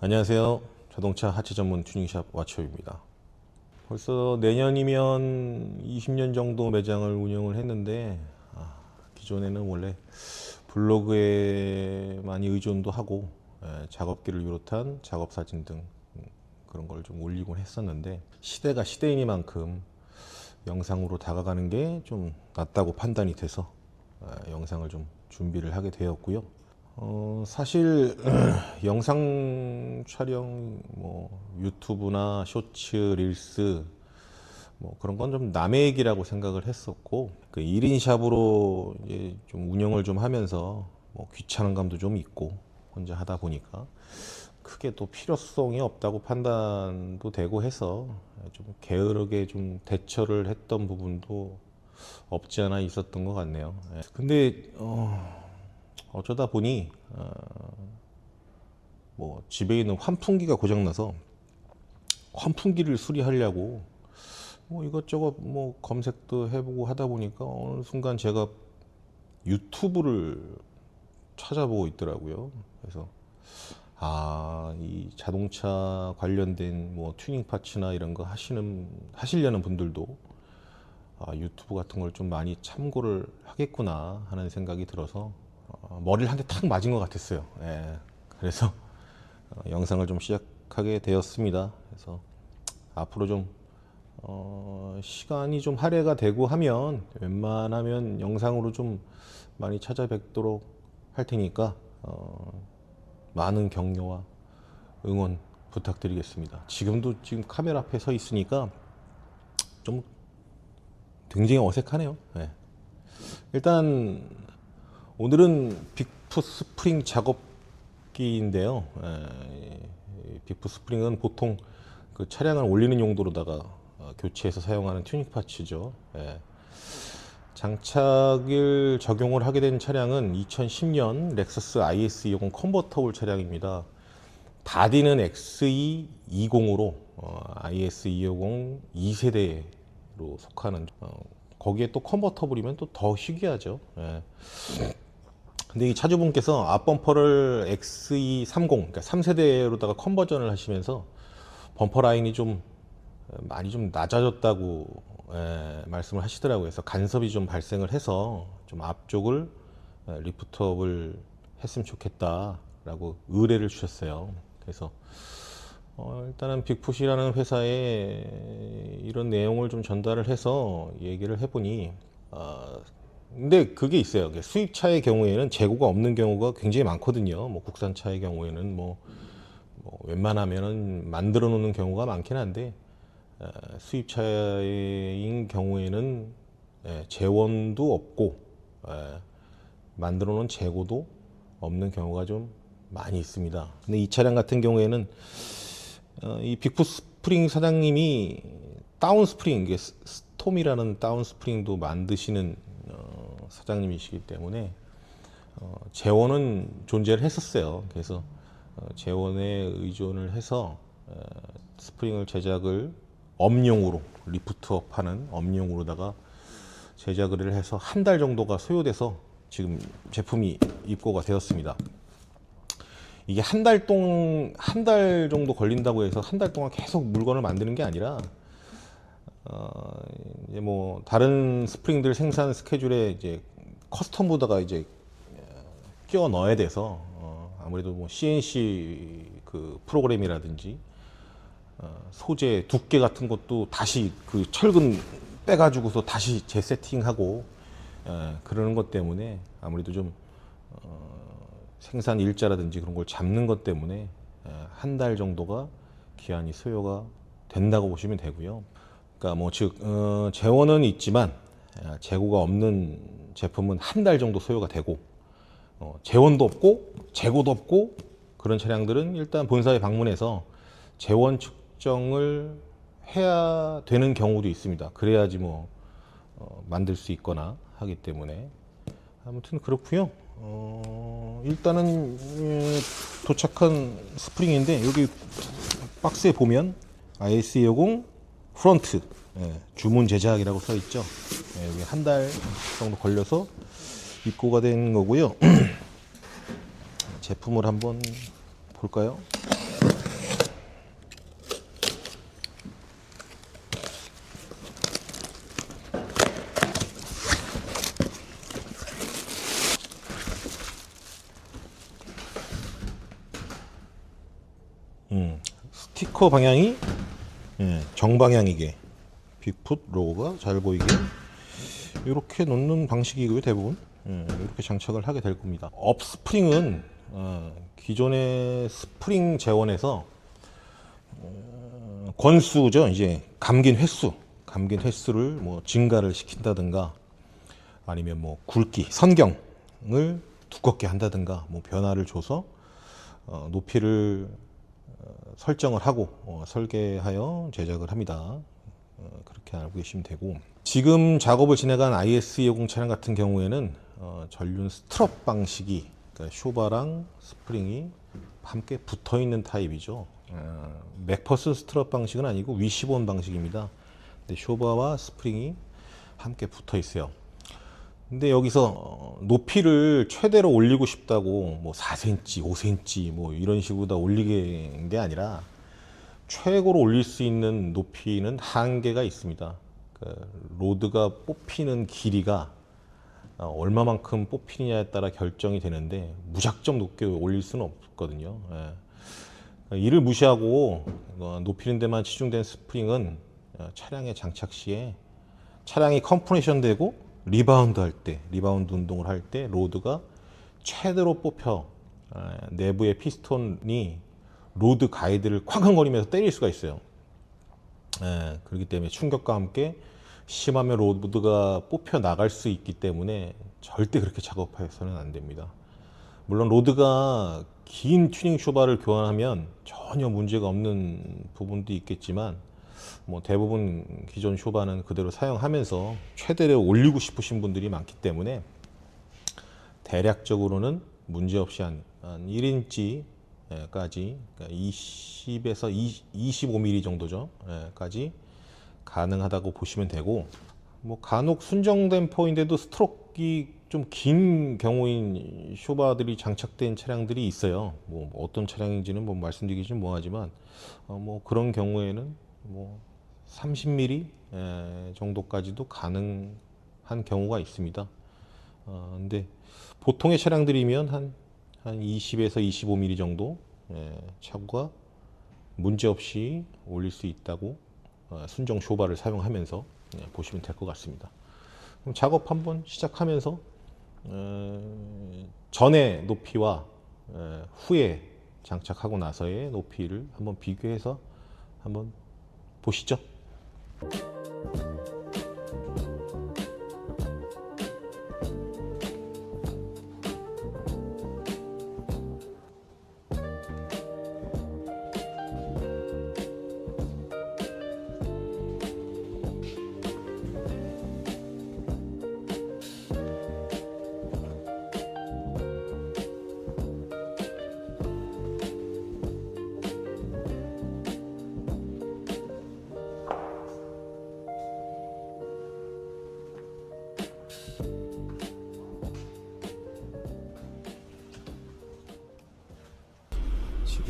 안녕하세요. 자동차 하체 전문 튜닝샵 와초입니다. 벌써 내년이면 20년 정도 매장을 운영을 했는데 아, 기존에는 원래 블로그에 많이 의존도 하고 예, 작업기를 비롯한 작업 사진 등 음, 그런 걸 좀 올리곤 했었는데 시대가 시대이니만큼 영상으로 다가가는 게 좀 낫다고 판단이 돼서 예, 영상을 좀 준비를 하게 되었고요. 어, 사실 영상 촬영 뭐 유튜브나 쇼츠 릴스 뭐 그런 건 좀 남의 얘기라고 생각을 했었고 그 1인 샵으로 이제 좀 운영을 좀 하면서 뭐 귀찮은 감도 좀 있고 혼자 하다 보니까 크게 또 필요성이 없다고 판단도 되고 해서 좀 게으르게 좀 대처를 했던 부분도 없지 않아 있었던 것 같네요. 예. 근데 어, 어쩌다 보니 어, 뭐 집에 있는 환풍기가 고장나서 환풍기를 수리하려고 뭐 이것저것 뭐 검색도 해보고 하다 보니까 어느 순간 제가 유튜브를 찾아보고 있더라고요. 그래서 아, 이 자동차 관련된 뭐 튜닝 파츠나 이런 거 하시는 하시려는 분들도 아, 유튜브 같은 걸 좀 많이 참고를 하겠구나 하는 생각이 들어서 어, 머리를 한 대 탁 맞은 것 같았어요. 예. 그래서 어, 영상을 좀 시작하게 되었습니다. 그래서 앞으로 좀 어, 시간이 좀 할애가 되고 하면 웬만하면 영상으로 좀 많이 찾아뵙도록 할 테니까 어, 많은 격려와 응원 부탁드리겠습니다. 지금도 지금 카메라 앞에 서 있으니까 좀 굉장히 어색하네요. 예. 일단 오늘은 빅푸 스프링 작업기인데요. 예, 이 빅푸 스프링은 보통 그 차량을 올리는 용도로다가 어, 교체해서 사용하는 튜닝 파츠죠. 예. 장착을 적용을 하게 된 차량은 2010년 렉서스 IS250 컨버터블 차량입니다. 다디는 XE20으로 어, IS250 2세대로 속하는 어, 거기에 또 컨버터블이면 또 더 희귀하죠. 예. 근데 이 차주분께서 앞범퍼를 XE30 그러니까 3세대로다가 컨버전을 하시면서 범퍼 라인이 좀 많이 좀 낮아졌다고 예, 말씀을 하시더라고요. 그래서 간섭이 좀 발생을 해서 좀 앞쪽을 예, 리프트업을 했으면 좋겠다라고 의뢰를 주셨어요. 그래서 어, 일단은 빅풋이라는 회사에 이런 내용을 좀 전달을 해서 얘기를 해보니 어, 근데 그게 있어요. 수입차의 경우에는 재고가 없는 경우가 굉장히 많거든요. 뭐 국산차의 경우에는 뭐, 뭐 웬만하면은 만들어 놓는 경우가 많긴 한데 어, 수입차인 경우에는 예, 재원도 없고 예, 만들어 놓은 재고도 없는 경우가 좀 많이 있습니다. 근데 이 차량 같은 경우에는 어, 이 빅풋 스프링 사장님이 다운 스프링, 스톰이라는 다운 스프링도 만드시는 어, 사장님이시기 때문에 어, 재원은 존재를 했었어요. 그래서 어, 재원에 의존을 해서 어, 스프링을 제작을 엄용으로 리프트업 하는 엄용으로다가 제작을 해서 한 달 정도가 소요돼서 지금 제품이 입고가 되었습니다. 이게 한 달 동, 한 달 정도 걸린다고 해서 한 달 동안 계속 물건을 만드는 게 아니라, 어, 이제 뭐, 다른 스프링들 생산 스케줄에 이제 커스텀 보다가 이제 끼워 넣어야 돼서, 어, 아무래도 뭐 CNC 그 프로그램이라든지, 어, 소재 두께 같은 것도 다시 그 철근 빼가지고서 다시 재세팅하고, 예, 그러는 것 때문에 아무래도 좀, 생산 일자라든지 그런 걸 잡는 것 때문에 한 달 정도가 기한이 소요가 된다고 보시면 되고요. 그러니까 뭐 즉 어, 재원은 있지만 어, 재고가 없는 제품은 한 달 정도 소요가 되고 어, 재원도 없고 재고도 없고 그런 차량들은 일단 본사에 방문해서 재원 측정을 해야 되는 경우도 있습니다. 그래야지 뭐 어, 만들 수 있거나 하기 때문에 아무튼 그렇고요. 어, 일단은 음, 도착한 스프링인데 여기 박스에 보면 IS250 프론트 예, 주문 제작이라고 써 있죠. 예, 여기 한 달 정도 걸려서 입고가 된 거고요. 제품을 한번 볼까요? 음, 스티커 방향이 예, 정방향이게 빅풋 로고가 잘 보이게 이렇게 놓는 방식이고요 대부분. 예, 이렇게 장착을 하게 될 겁니다. 업 스프링은 어, 기존의 스프링 재원에서 어, 권수죠 이제. 감긴 횟수. 감긴 횟수를 뭐 증가를 시킨다든가 아니면 뭐 굵기 선경을 두껍게 한다든가 뭐 변화를 줘서 어, 높이를 어, 설정을 하고 어, 설계하여 제작을 합니다. 어, 그렇게 알고 계시면 되고 지금 작업을 진행한 IS250 차량 같은 경우에는 어, 전륜 스트럽 방식이 그러니까 쇼바랑 스프링이 함께 붙어 있는 타입이죠. 어, 맥퍼슨 스트럽 방식은 아니고 위시본 방식입니다. 근데 쇼바와 스프링이 함께 붙어 있어요. 근데 여기서 어, 높이를 최대로 올리고 싶다고 뭐 4cm, 5cm 뭐 이런 식으로 다 올리게 게 아니라 최고로 올릴 수 있는 높이는 한계가 있습니다. 그 로드가 뽑히는 길이가 어, 얼마만큼 뽑히느냐에 따라 결정이 되는데 무작정 높게 올릴 수는 없거든요. 예. 이를 무시하고 어, 높이는 데만 치중된 스프링은 어, 차량의 장착 시에 차량이 컴프레션 되고 리바운드 할 때, 리바운드 운동을 할 때 로드가 최대로 뽑혀 아, 내부의 피스톤이 로드 가이드를 쾅쾅거리면서 때릴 수가 있어요. 예, 그렇기 때문에 충격과 함께 심하면 로드가 뽑혀 나갈 수 있기 때문에 절대 그렇게 작업해서는 안 됩니다. 물론 로드가 긴 튜닝 쇼바를 교환하면 전혀 문제가 없는 부분도 있겠지만 뭐 대부분 기존 쇼바는 그대로 사용하면서 최대로 올리고 싶으신 분들이 많기 때문에 대략적으로는 문제없이 한, 한 1인치까지 그러니까 20에서 25mm 정도죠. 예, 까지 가능하다고 보시면 되고 뭐 간혹 순정된 포인데도 스트로크가 좀 긴 경우인 쇼바들이 장착된 차량들이 있어요. 뭐 어떤 차량인지는 뭐 말씀드리기 좀 뭐하지만 어, 뭐 그런 경우에는 뭐 30mm 에, 정도까지도 가능한 경우가 있습니다. 어, 근데 보통의 차량들이면 한, 한 20에서 25mm 정도 에, 차고가 문제없이 올릴 수 있다고 어, 순정 쇼바를 사용하면서 예, 보시면 될 것 같습니다. 그럼 작업 한번 시작하면서 에, 전의 높이와 에, 후에 장착하고 나서의 높이를 한번 비교해서 한번 보시죠.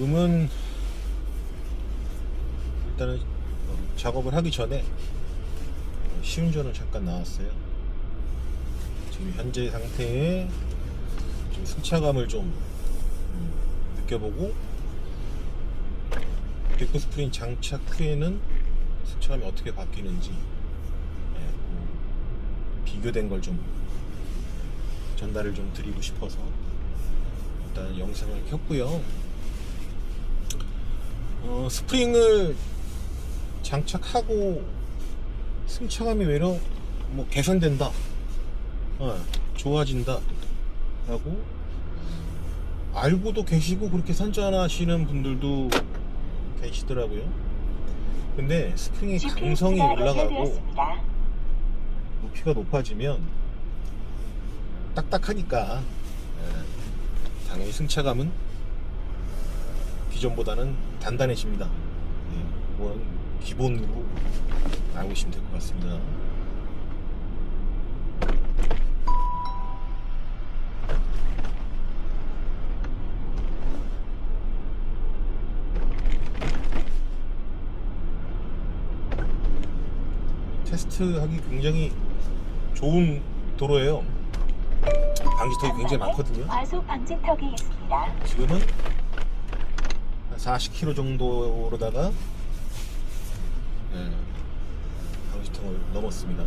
지금은 일단은 어, 작업을 하기 전에 시운전을 잠깐 나왔어요. 지금 현재 상태에 좀 승차감을 좀 음, 느껴보고 빅크 스프링 장착 후에는 승차감이 어떻게 바뀌는지 예, 그 비교된 걸 좀 전달을 좀 드리고 싶어서 일단 영상을 켰고요. 어, 스프링을 장착하고 승차감이 외려 뭐 개선된다, 어, 좋아진다. 라고 알고도 계시고 그렇게 선전하시는 분들도 계시더라고요. 근데 스프링의 강성이 올라가고 높이가 높아지면 딱딱하니까 예, 당연히 승차감은 기존보다는 단단해집니다. 예, 그건 기본으로 알고 계시면 될 것 같습니다. 테스트하기 굉장히 좋은 도로예요. 방지턱이 굉장히 많거든요. 과속 방지턱이 있습니다. 지금은 40km 정도로다가 예, 방지턱을 넘었습니다.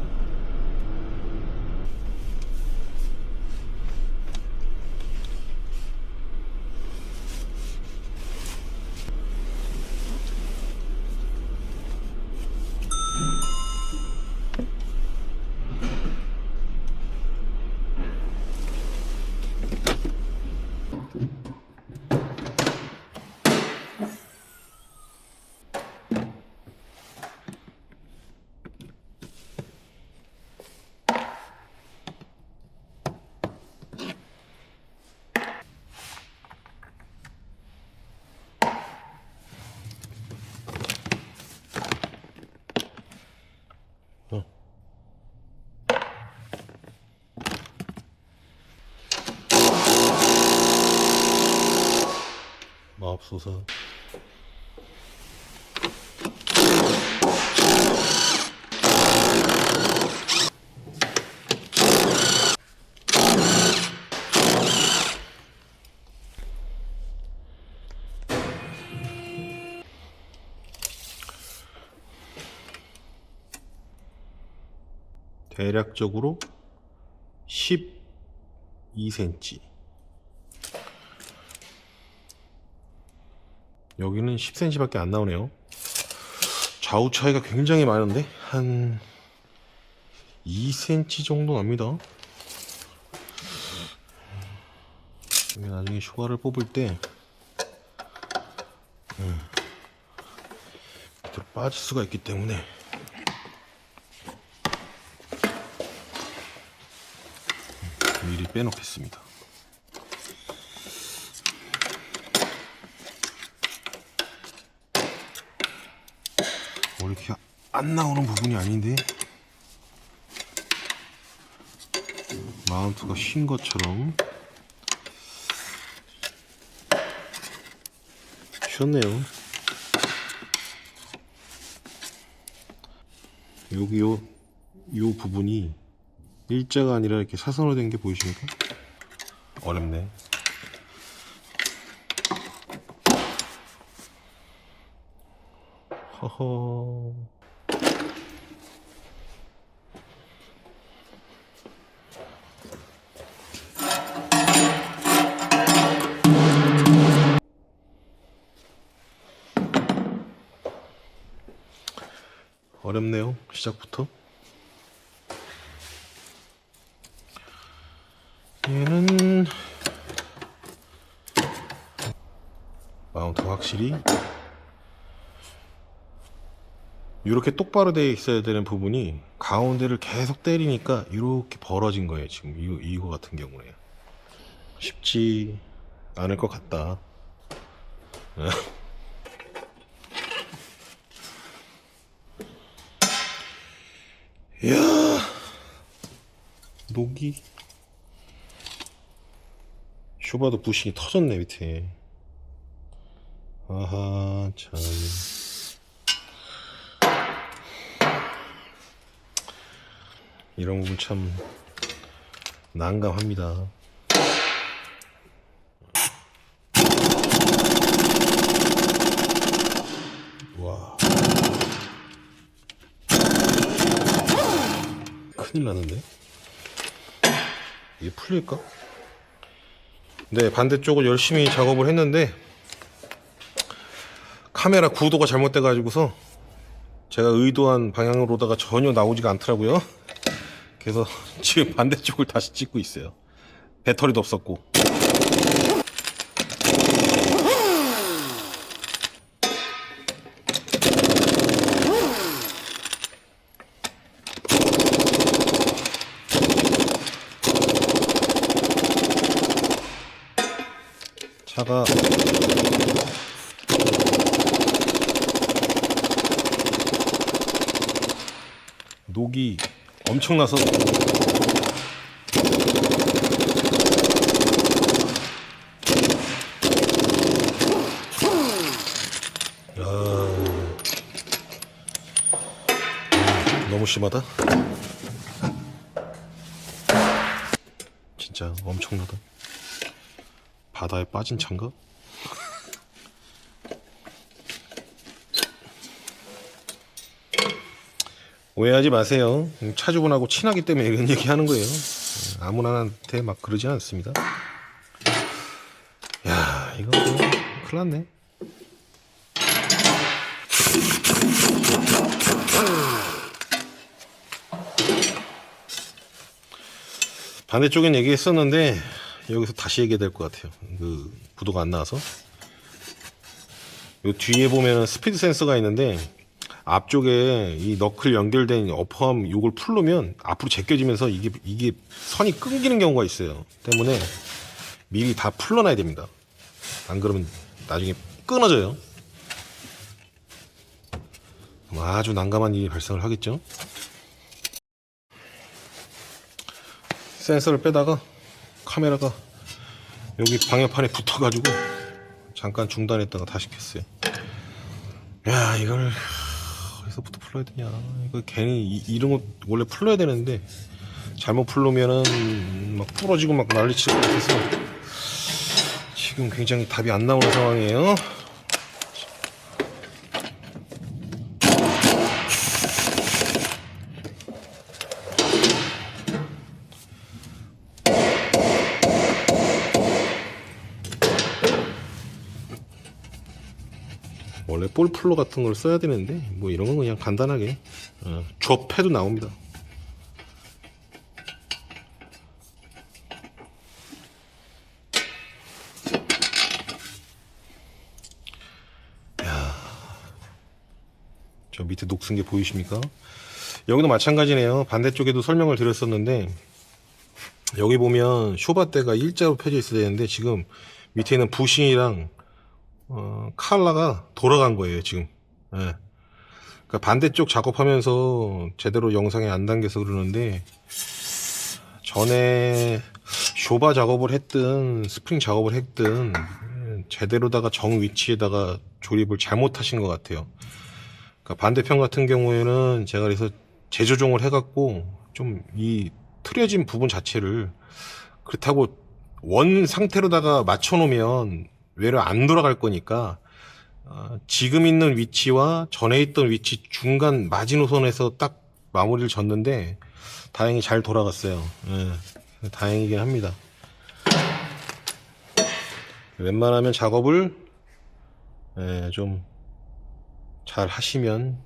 마법소사. 대략적으로 12cm 여기는 10cm밖에 안 나오네요. 좌우 차이가 굉장히 많은데 한 2cm 정도 납니다. 나중에 슈가를 뽑을 때 음, 밑으로 빠질 수가 있기 때문에 미리 빼놓겠습니다. 이렇게 안 나오는 부분이 아닌데. 마운트가 쉰 것처럼. 쉬었네요. 여기 요, 요 부분이 일자가 아니라 이렇게 사선으로 된 게 보이십니까? 어렵네 허허. 어렵네요 시작부터. 얘는 마운트 확실히 이렇게 똑바로 되어 있어야 되는 부분이 가운데를 계속 때리니까 이렇게 벌어진 거예요 지금. 이거, 이거 같은 경우에. 쉽지 않을 것 같다. 이야. 녹이. 쇼바도 부싱이 터졌네 밑에. 아하 참 이런 부분 참 난감합니다. 와. 큰일 나는데? 이게 풀릴까? 네 반대쪽을 열심히 작업을 했는데 카메라 구도가 잘못돼 가지고서 제가 의도한 방향으로다가 전혀 나오지가 않더라고요 그래서 지금 반대쪽을 다시 찍고 있어요. 배터리도 없었고. 차가 녹이 엄청나서 야, 너무 심하다. 진짜 엄청나다. 바다에 빠진 차인가? 오해하지 마세요. 차주분하고 친하기 때문에 이런 얘기 하는 거예요. 아무나한테 막 그러지 않습니다. 야, 이거 뭐, 큰일 났네. 반대쪽엔 얘기했었는데 여기서 다시 얘기해야 될 것 같아요. 그 구도가 안 나와서. 요 뒤에 보면 스피드 센서가 있는데 앞쪽에 이 너클 연결된 어퍼함 요걸 풀르면 앞으로 제껴지면서 이게 이게 선이 끊기는 경우가 있어요. 때문에 미리 다 풀러놔야 됩니다. 안 그러면 나중에 끊어져요. 그럼 아주 난감한 일이 발생을 하겠죠. 센서를 빼다가 카메라가 여기 방열판에 붙어가지고 잠깐 중단했다가 다시 켰어요. 야 이걸 어디서부터 풀어야 되냐? 이거 괜히 이, 이런 거 원래 풀어야 되는데 잘못 풀르면은 막 부러지고 막것 같아서 지금 굉장히 답이 안 나오는 상황이에요. 원래 볼 플로 같은 걸 써야 되는데 뭐 이런 건 그냥 간단하게 어, 접해도 나옵니다. 야, 저 밑에 녹슨 게 보이십니까? 여기도 마찬가지네요. 반대쪽에도 설명을 드렸었는데 여기 보면 쇼바대가 일자로 펴져 있어야 되는데 지금 밑에 있는 부싱이랑 어, 칼라가 돌아간 거예요, 지금. 예. 그러니까 반대쪽 작업하면서 제대로 영상에 안 담겨서 그러는데, 전에 쇼바 작업을 했든, 스프링 작업을 했든, 음, 제대로다가 정 위치에다가 조립을 잘못하신 것 같아요. 그러니까 반대편 같은 경우에는 제가 그래서 재조정을 해갖고, 좀 이 틀어진 부분 자체를, 그렇다고 원 상태로다가 맞춰놓으면 외로 안 돌아갈 거니까 어, 지금 있는 위치와 전에 있던 위치 중간 마지노선에서 딱 마무리를 졌는데 다행히 잘 돌아갔어요. 예, 다행이긴 합니다. 웬만하면 작업을 예, 좀잘 하시면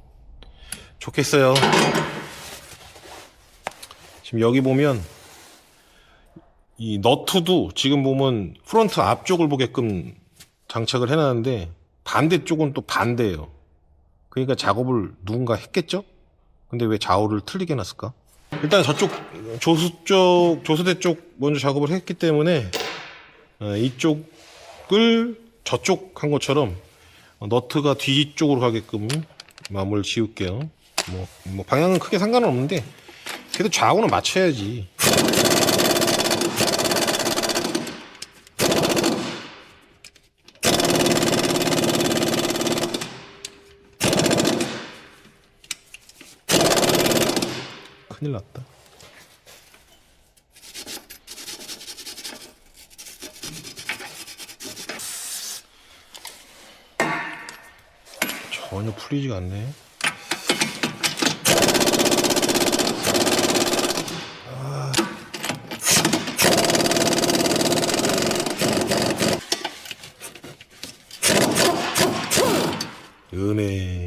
좋겠어요. 지금 여기 보면 이 너트도 지금 보면 프론트 앞쪽을 보게끔 장착을 해놨는데 반대쪽은 또 반대예요. 그러니까 작업을 누군가 했겠죠? 근데 왜 좌우를 틀리게 해놨을까? 일단 저쪽 조수 쪽 조수대 쪽 먼저 작업을 했기 때문에 어, 이쪽을 저쪽 한 것처럼 너트가 뒤쪽으로 가게끔 마무리를 지울게요. 뭐, 뭐 방향은 크게 상관은 없는데 그래도 좌우는 맞춰야지. 큰일 났다. 전혀 풀리지가 않네. 은혜.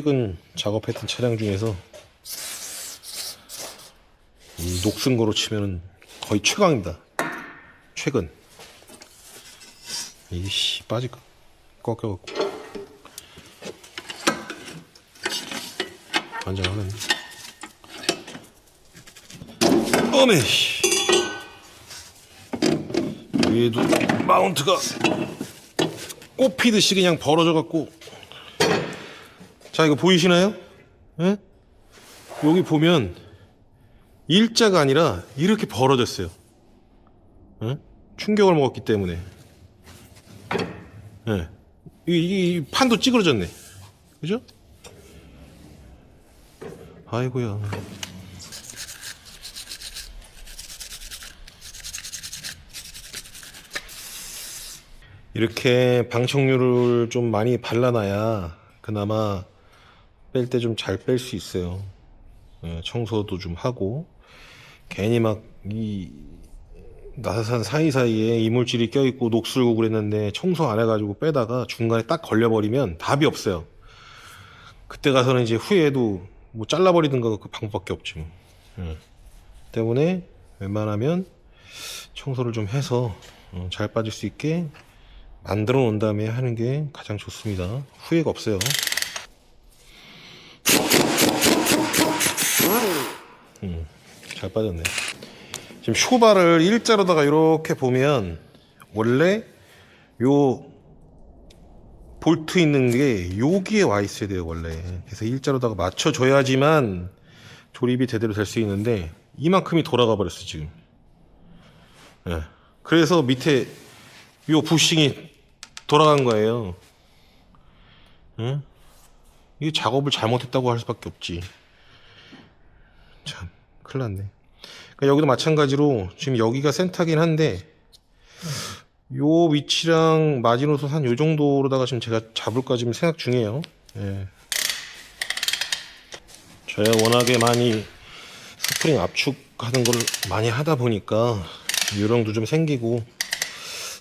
최근 작업했던 차량 중에서 이 녹슨 거로 치면은 거의 최강입니다. 최근. 이씨 빠질까? 꺾여갖고. 완전하네. 어메. 씨. 위에도 마운트가 꼽히듯이 그냥 벌어져갖고 자, 이거 보이시나요? 예? 여기 보면 일자가 아니라 이렇게 벌어졌어요. 예? 충격을 먹었기 때문에. 예. 이, 이 판도 찌그러졌네. 그죠? 아이고야. 이렇게 방청류를 좀 많이 발라놔야 그나마 뺄 때 좀 잘 뺄 수 있어요. 예, 청소도 좀 하고 괜히 막 이 나사산 사이사이에 이물질이 껴있고 녹슬고 그랬는데 청소 안 해가지고 빼다가 중간에 딱 걸려버리면 답이 없어요. 그때 가서는 이제 후회도 뭐 잘라버리든가 그 방법밖에 없지 뭐. 예. 때문에 웬만하면 청소를 좀 해서 어, 잘 빠질 수 있게 만들어 놓은 다음에 하는 게 가장 좋습니다. 후회가 없어요. 음, 잘 빠졌네. 지금 쇼바를 일자로다가 이렇게 보면 원래 요 볼트 있는 게 여기에 와 있어야 돼요 원래. 그래서 일자로다가 맞춰줘야지만 조립이 제대로 될 수 있는데 이만큼이 돌아가 버렸어 지금. 예. 그래서 밑에 요 부싱이 돌아간 거예요. 응? 이게 작업을 잘못했다고 할 수밖에 없지. 참, 큰일 났네. 그러니까 여기도 마찬가지로 지금 여기가 센터긴 한데 요 위치랑 마지노선 한 요 정도로다가 지금 제가 잡을까 지금 생각 중이에요. 예. 저야 워낙에 많이 스프링 압축하는 걸 많이 하다 보니까 요령도 좀 생기고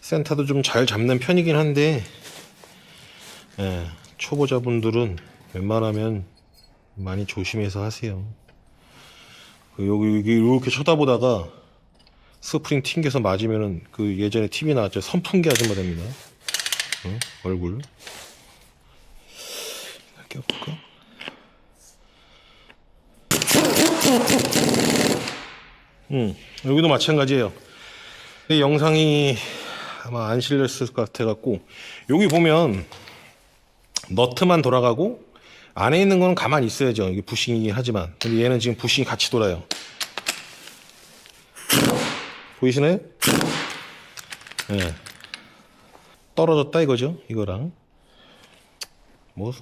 센터도 좀 잘 잡는 편이긴 한데 예, 초보자분들은 웬만하면 많이 조심해서 하세요. 그 여기, 여기 이렇게 쳐다보다가 스프링 튕겨서 맞으면은 그 예전에 TV 나왔죠 선풍기 아줌마 됩니다. 어? 얼굴 껴볼까? 음 여기도 마찬가지예요. 이 영상이 아마 안 실렸을 것 같아갖고 여기 보면 너트만 돌아가고 안에 있는 거는 가만히 있어야죠. 이게 부싱이긴 하지만 근데 얘는 지금 부싱이 같이 돌아요. 보이시나요? 예. 떨어졌다 이거죠. 이거랑 뭐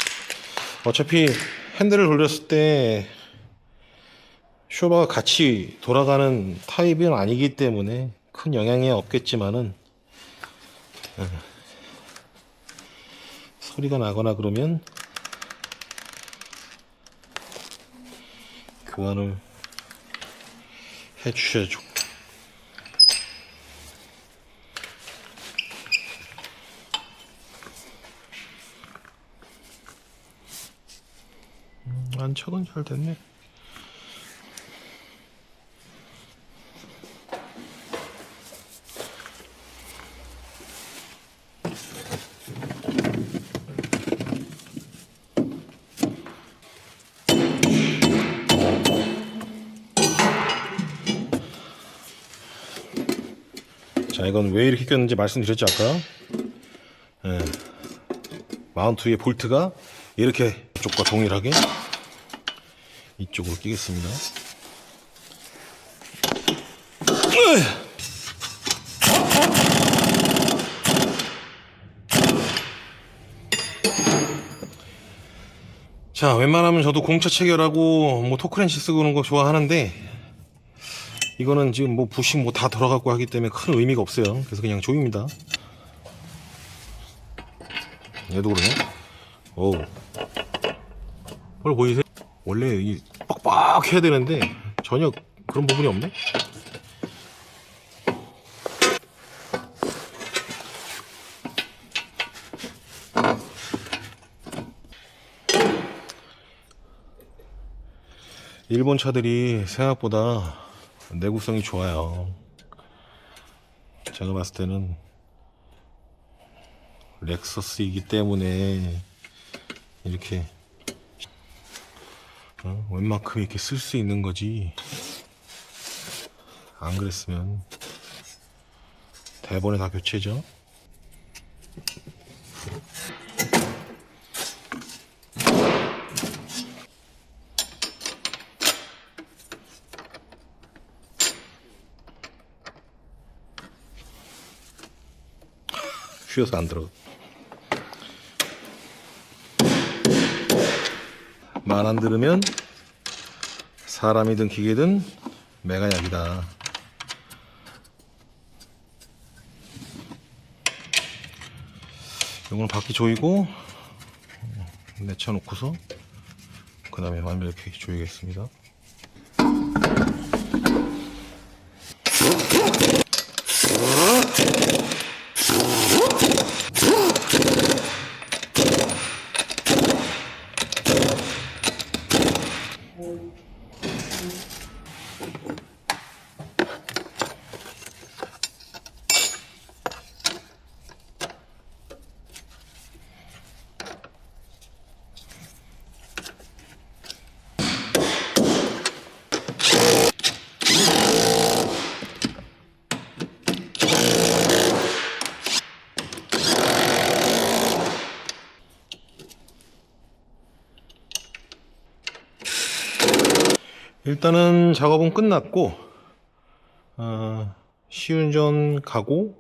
어차피 핸들을 돌렸을 때 쇼바가 같이 돌아가는 타입은 아니기 때문에 큰 영향이 없겠지만은 예. 소리가 나거나 그러면 교환을 해 주셔야죠. 음, 안착은 잘 됐네. 자, 이건 왜 이렇게 꼈는지 말씀드렸죠, 아까? 예. 마운트 위에 볼트가 이렇게 이쪽과 동일하게 이쪽으로 끼겠습니다. 자, 웬만하면 저도 공차 체결하고 뭐 토크렌치 쓰고 그런 거 좋아하는데 이거는 지금 뭐 부식 뭐다 들어가고 하기 때문에 큰 의미가 없어요. 그래서 그냥 조입니다. 얘도 그러네. 오. 뭘 보이세요? 원래 이 빡빡 해야 되는데 전혀 그런 부분이 없네. 일본 차들이 생각보다 내구성이 좋아요. 제가 봤을 때는 렉서스이기 때문에 이렇게 어? 웬만큼 이렇게 쓸 수 있는 거지. 안 그랬으면 대본에 다 교체죠. 휘어서 안 들어가. 말 안 들으면 사람이든 기계든 매가 약이다. 이거는 바퀴 조이고 내쳐놓고서 그 다음에 완벽히 조이겠습니다. 일단은 작업은 끝났고 어, 시운전 가고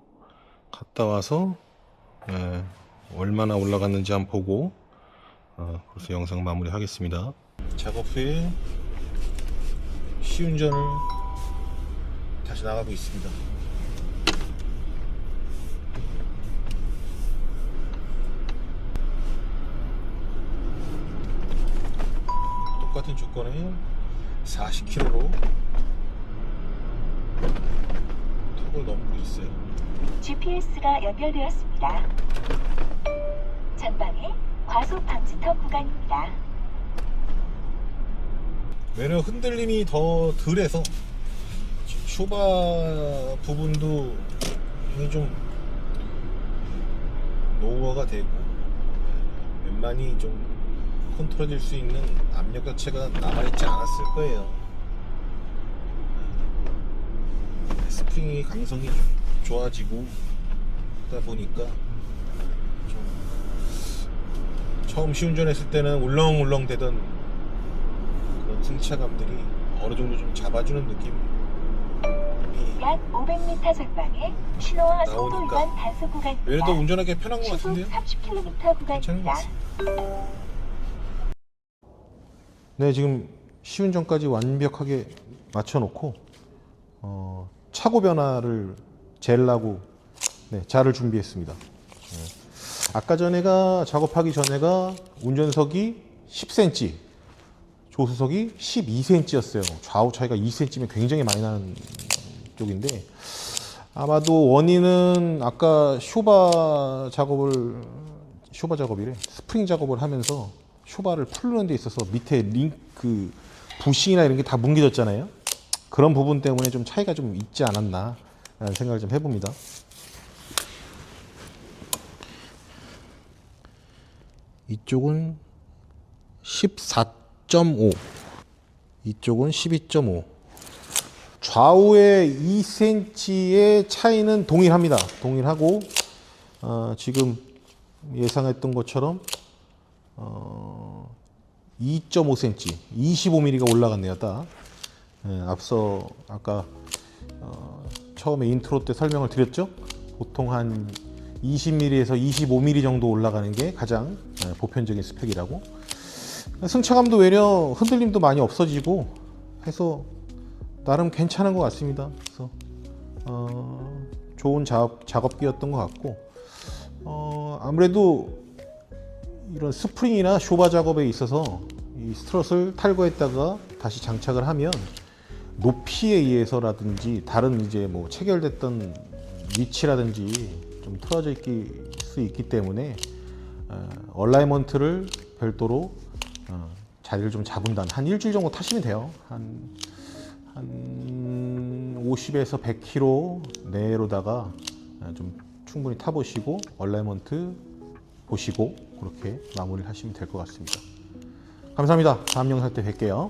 갔다 와서 예, 얼마나 올라갔는지 한번 보고 어, 그래서 영상 마무리 하겠습니다. 작업 후에 시운전을 다시 나가고 있습니다. 똑같은 조건에 40km로 턱을 넘고 있어요. GPS가 연결되었습니다. 전방에 과속 방지턱 구간입니다. 외려 흔들림이 더 덜해서 쇼바 부분도 좀 노후화가 되고 웬만히 좀 컨트롤될 수 있는 압력 자체가 남아있지 않았을 거예요. 스프링이 강성이 좀 좋아지고 그러다 보니까 좀 처음 시운전했을 때는 울렁울렁 되던 그런 승차감들이 어느 정도 좀 잡아주는 느낌이 약 500m 전방에 신호와 속도 위반 단속 구간입니다. 외려 더 운전하기 편한 것 같은데요? 30km 괜찮은 것 구간입니다. 같습니다. 네, 지금 시운전까지 완벽하게 맞춰놓고 어, 차고 변화를 젤라고 네, 자를 준비했습니다. 네. 아까 전에가 작업하기 전에가 운전석이 10cm, 조수석이 12cm였어요. 좌우 차이가 2cm면 굉장히 많이 나는 쪽인데 아마도 원인은 아까 쇼바 작업을 쇼바 작업이래 스프링 작업을 하면서 쇼바를 풀는 데 있어서 밑에 링크 부싱이나 이런 게 다 뭉개졌잖아요. 그런 부분 때문에 좀 차이가 좀 있지 않았나 라는 생각을 좀 해봅니다. 이쪽은 14.5 이쪽은 12.5 좌우의 2cm의 차이는 동일합니다. 동일하고 어, 지금 예상했던 것처럼 어, 2.5cm, 25mm가 올라갔네요. 딱 예, 앞서 아까 어, 처음에 인트로 때 설명을 드렸죠. 보통 한 20mm에서 25mm 정도 올라가는 게 가장 예, 보편적인 스펙이라고. 승차감도 외려 흔들림도 많이 없어지고 해서 나름 괜찮은 것 같습니다. 그래서 어, 좋은 작업, 작업기였던 것 같고 어, 아무래도 이런 스프링이나 쇼바 작업에 있어서 이 스트럿을 탈거했다가 다시 장착을 하면 높이에 의해서라든지 다른 이제 뭐 체결됐던 위치라든지 좀 틀어져 있기, 수 있기 때문에 어, 얼라이먼트를 별도로 어, 자리를 좀 잡은다는 한 일주일 정도 타시면 돼요. 한, 한 50에서 100km 내로다가 어, 좀 충분히 타보시고 얼라이먼트 보시고 그렇게 마무리를 하시면 될 것 같습니다. 감사합니다. 다음 영상 때 뵐게요.